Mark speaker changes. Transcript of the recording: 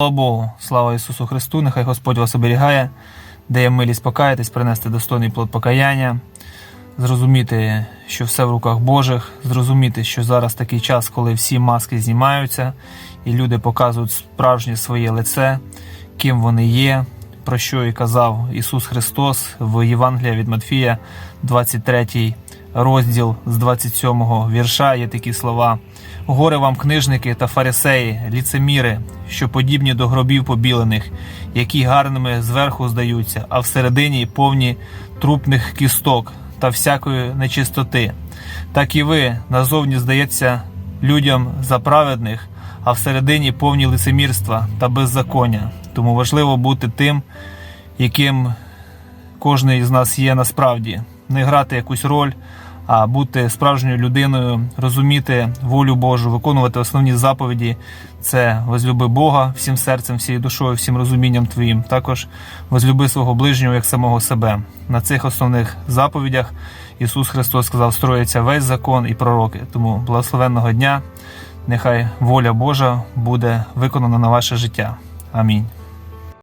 Speaker 1: Слава Богу, слава Ісусу Христу, нехай Господь вас оберігає, дає милість покаятись, принести достойний плод покаяння, зрозуміти, що все в руках Божих, зрозуміти, що зараз такий час, коли всі маски знімаються, і люди показують справжнє своє лице, ким вони є, про що і казав Ісус Христос в Євангелія від Матфія, 23 розділ з 27 вірша є такі слова. Горе вам, книжники та фарисеї, ліцеміри, що подібні до гробів побілених, які гарними зверху здаються, а всередині повні трупних кісток та всякої нечистоти. Так і ви назовні здається людям за праведних, а всередині повні лицемірства та беззаконня. Тому важливо бути тим, яким кожен із нас є насправді, не грати якусь роль, а бути справжньою людиною, розуміти волю Божу, виконувати основні заповіді. Це возлюби Бога всім серцем, всією душою, всім розумінням твоїм. Також возлюби свого ближнього як самого себе. На цих основних заповідях Ісус Христос сказав, строїться весь закон і пророки. Тому благословенного дня. Нехай воля Божа буде виконана на ваше життя. Амінь.